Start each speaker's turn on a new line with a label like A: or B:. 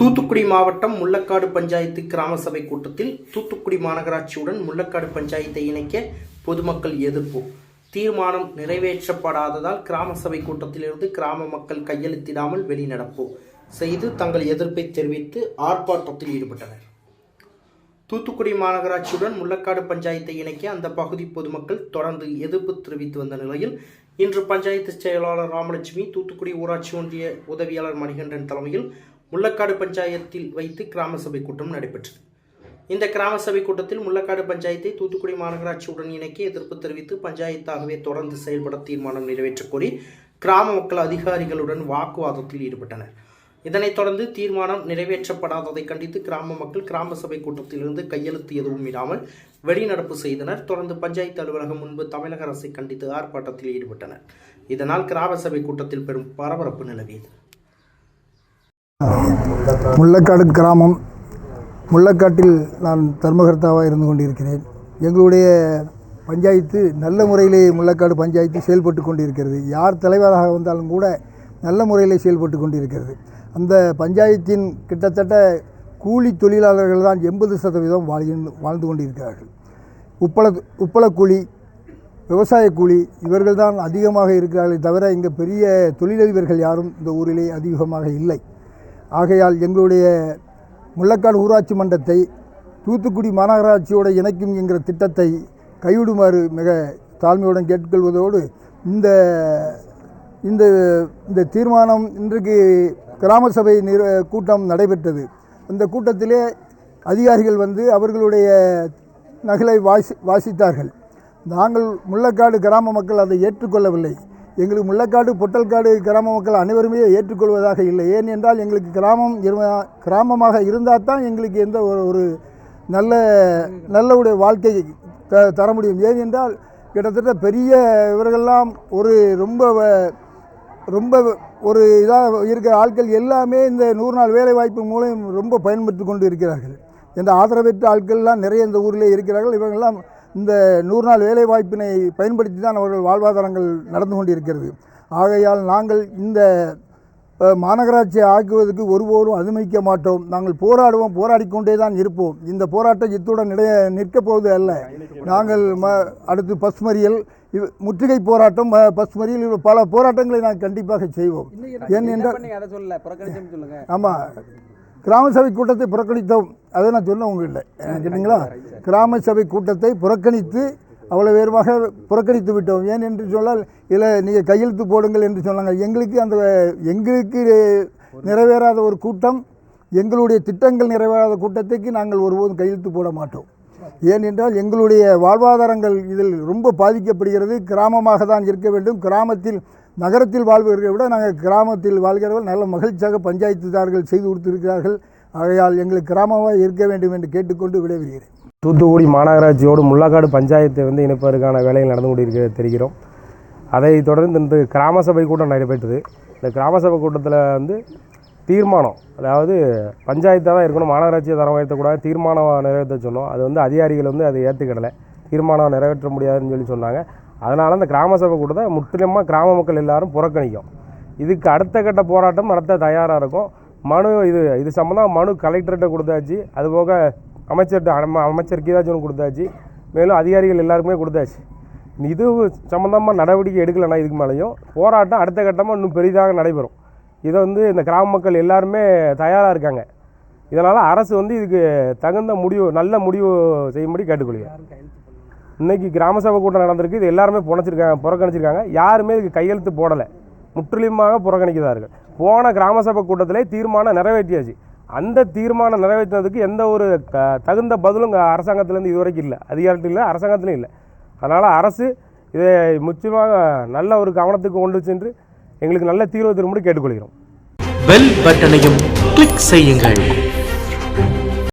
A: தூத்துக்குடி மாவட்டம் முள்ளக்காடு பஞ்சாயத்து கிராம சபை கூட்டத்தில் தூத்துக்குடி மாநகராட்சியுடன் முள்ளக்காடு பஞ்சாயத்தை இணைக்க பொதுமக்கள் எதிர்ப்பு. தீர்மானம் நிறைவேற்றப்படாததால் கிராம சபை கூட்டத்திலிருந்து கிராம மக்கள் கையெழுத்திடாமல் வெளிநடப்பு செய்து தங்கள் எதிர்ப்பை தெரிவித்து ஆர்ப்பாட்டத்தில் ஈடுபட்டனர். தூத்துக்குடி மாநகராட்சியுடன் முள்ளக்காடு பஞ்சாயத்தை இணைக்க அந்த பகுதி பொதுமக்கள் தொடர்ந்து எதிர்ப்பு தெரிவித்து வந்த நிலையில் இன்று பஞ்சாயத்து செயலாளர் ராமலட்சுமி தூத்துக்குடி ஊராட்சி ஒன்றிய உதவியாளர் மணிகண்டன் தலைமையில் முள்ளக்காடு பஞ்சாயத்தில் வைத்து கிராம சபை கூட்டம் நடைபெற்றது. இந்த கிராம சபை கூட்டத்தில் முள்ளக்காடு பஞ்சாயத்தை தூத்துக்குடி மாநகராட்சியுடன் இணைக்க எதிர்ப்பு தெரிவித்து பஞ்சாயத்தாகவே தொடர்ந்து செயல்பட தீர்மானம் நிறைவேற்றக் கோரி கிராம மக்கள் அதிகாரிகளுடன் வாக்குவாதத்தில் ஈடுபட்டனர். இதனைத் தொடர்ந்து தீர்மானம் நிறைவேற்றப்படாததை கண்டித்து கிராம மக்கள் கிராம சபை கூட்டத்திலிருந்து கையெழுத்து எதுவும் இடாமல் வெளிநடப்பு செய்தனர். தொடர்ந்து பஞ்சாயத்து அலுவலகம் முன்பு தமிழக அரசை கண்டித்து ஆர்ப்பாட்டத்தில் ஈடுபட்டனர். இதனால் கிராம சபை கூட்டத்தில் பெரும் பரபரப்பு நிலவியது.
B: முள்ளக்காடு கிராமம். முள்ளக்காட்டில் நான் தர்மகர்த்தாவாக இருந்து கொண்டிருக்கிறேன். எங்களுடைய பஞ்சாயத்து நல்ல முறையிலே முள்ளக்காடு பஞ்சாயத்து செயல்பட்டு கொண்டிருக்கிறது. யார் தலைவராக வந்தாலும் கூட நல்ல முறையில் செயல்பட்டு கொண்டிருக்கிறது. அந்த பஞ்சாயத்தின் கிட்டத்தட்ட கூலி தொழிலாளர்கள் தான் எண்பது சதவீதம் வாழ்கின்ற வாழ்ந்து கொண்டிருக்கிறார்கள். உப்பள உப்பள கூலி விவசாய கூலி இவர்கள் தான் அதிகமாக இருக்கிறார்களே தவிர இங்கே பெரிய தொழிலதிபர்கள் யாரும் இந்த ஊரிலே அதிகமாக இல்லை. ஆகையால் எங்களுடைய முள்ளக்காடு ஊராட்சி மன்றத்தை தூத்துக்குடி மாநகராட்சியோடு இணைக்கும் என்கிற திட்டத்தை கைவிடுமாறு மிக தாழ்மையுடன் கேட்டுக்கொள்வதோடு இந்த இந்த இந்த தீர்மானம் இன்றைக்கு கிராம சபை நிற கூட்டம் நடைபெற்றது. அந்த கூட்டத்திலே அதிகாரிகள் வந்து அவர்களுடைய நகலை வாசி வாசித்தார்கள். நாங்கள் முள்ளக்காடு கிராம மக்கள் அதை ஏற்றுக்கொள்ளவில்லை. எங்களுக்கு முள்ளக்காடு பொட்டல்காடு கிராம மக்கள் அனைவருமே ஏற்றுக்கொள்வதாக இல்லை. ஏன் என்றால் எங்களுக்கு கிராமம் கிராமமாக இருந்தால் தான் எங்களுக்கு எந்த ஒரு ஒரு நல்ல நல்ல உடைய வாழ்க்கை த தர முடியும். ஏன் என்றால் கிட்டத்தட்ட பெரிய இவர்கள்லாம் ஒரு ரொம்ப வ- ரொம்ப ஒரு இதாக இருக்கிற ஆட்கள் எல்லாமே இந்த நூறு நாள் வேலை வாய்ப்பு மூலம் ரொம்ப பயன்படுத்தி கொண்டு இருக்கிறார்கள். இந்த ஆதரவற்ற ஆட்கள்லாம் நிறைய இந்த ஊரில் இருக்கிறார்கள். இவங்கெல்லாம் இந்த நூறு நாள் வேலை வாய்ப்பினை பயன்படுத்தி தான் அவர்கள் வாழ்வாதாரங்கள் நடந்து கொண்டிருக்கிறது. ஆகையால் நாங்கள் இந்த மாநகராட்சியை ஆக்குவதற்கு ஒருபோதும் அனுமதிக்க மாட்டோம். நாங்கள் போராடுவோம் போராடிக்கொண்டே தான் இருப்போம். இந்த போராட்டம் இத்துடன் நிலைய நிற்கப் போவது அல்ல. நாங்கள் ம அடுத்து பஸ் மறியல் இவ் முற்றுகை போராட்டம் அஹ், பஸ் மறியல் இவ் பல போராட்டங்களை நாங்கள் கண்டிப்பாக செய்வோம். ஏன் என்றால் ஆமாம் கிராம சபை கூட்டத்தை புறக்கணித்தோம். அதை நான் சொன்ன உங்கள்கிட்ட கேட்டிங்களா? கிராம சபை கூட்டத்தை புறக்கணித்து அவ்வளோ வேறுமாக புறக்கணித்து விட்டோம். ஏன் என்று சொன்னால் இல்லை நீங்கள் கையெழுத்து போடுங்கள் என்று சொன்னாங்க. எங்களுக்கு அந்த எங்களுக்கு நிறைவேறாத ஒரு கூட்டம் எங்களுடைய திட்டங்கள் நிறைவேறாத கூட்டத்துக்கு நாங்கள் ஒருபோதும் கையெழுத்து போட மாட்டோம். ஏனென்றால் எங்களுடைய வாழ்வாதாரங்கள் இதில் ரொம்ப பாதிக்கப்படுகிறது. கிராமமாக தான் இருக்க வேண்டும். கிராமத்தில் நகரத்தில் வாழ்வதை விட நாங்கள் கிராமத்தில் வாழ்கிறவர்கள் நல்ல மகிழ்ச்சியாக பஞ்சாயத்துதார்கள் செய்து கொடுத்திருக்கிறார்கள். ஆகையால் எங்களுக்கு கிராமமாக இருக்க வேண்டும் என்று கேட்டுக்கொண்டு விடைபெறுகிறேன்.
C: தூத்துக்குடி மாநகராட்சியோடு முள்ளக்காடு பஞ்சாயத்தை வந்து இணைப்பதற்கான வேலைகள் நடந்து கொண்டிருக்க தெரிகிறோம். அதை தொடர்ந்து இந்த கிராம சபை கூட்டம் நடைபெற்றது. இந்த கிராம சபை கூட்டத்தில் வந்து தீர்மானம் அதாவது பஞ்சாயத்தாக தான் இருக்கணும் மாநகராட்சியை தரம் உயர்த்தக்கூடாது தீர்மானம் நிறைவேற்ற சொன்னோம் அது வந்து அதிகாரிகள் வந்து அதை ஏற்றுக்கிடலை தீர்மானம் நிறைவேற்ற முடியாதுன்னு சொல்லி சொன்னாங்க. அதனால் அந்த கிராம சபை கூட்டத்தை முற்றிலுமாக கிராம மக்கள் எல்லாரும் புறக்கணிக்கும். இதுக்கு அடுத்த கட்ட போராட்டம் நடத்த தயாராக இருக்கும். மனு இது இது சம்மந்தம் மனு கலெக்டர்கிட்ட கொடுத்தாச்சு. அதுபோக அமைச்சர்கிட்ட அம- அமைச்சருக்கு ஏதாச்சும் கொடுத்தாச்சு. மேலும் அதிகாரிகள் எல்லாருக்குமே கொடுத்தாச்சு. இது சம்மந்தமாக நடவடிக்கை எடுக்கலைன்னா இதுக்கு மேலேயும் போராட்டம் அடுத்த கட்டமாக இன்னும் பெரிதாக நடைபெறும். இதை வந்து இந்த கிராம மக்கள் எல்லாருமே தயாராக இருக்காங்க. இதனால் அரசு வந்து இதுக்கு தகுந்த முடிவு நல்ல முடிவு செய்யும்படி கேட்டுக்கொள்கிறேன். இன்றைக்கி கிராம சபை கூட்டம் நடந்திருக்கு. இது எல்லாருமே புனைச்சிருக்காங்க புறக்கணிச்சிருக்காங்க. யாருமே இதுக்கு கையெழுத்து போடலை. முற்றிலுமாக புறக்கணிக்கிறார்கள். போன கிராம சபை கூட்டத்திலே தீர்மானம் நிறைவேற்றியாச்சு. அந்த தீர்மானம் நிறைவேற்றினதுக்கு எந்த ஒரு க- தகுந்த பதிலும் அரசாங்கத்திலேருந்து இதுவரைக்கும் இல்லை. அதிகாரத்தில் இல்லை அரசாங்கத்திலும் இல்லை. அதனால் அரசு இதை முற்றிலுமாக நல்ல ஒரு கவனத்துக்கு கொண்டு சென்று எங்களுக்கு நல்ல தீர்வு தரும்படி கேட்டுக்கொள்கிறோம்.
D: பெல் பட்டனையும் கிளிக் செய்யுங்கள்.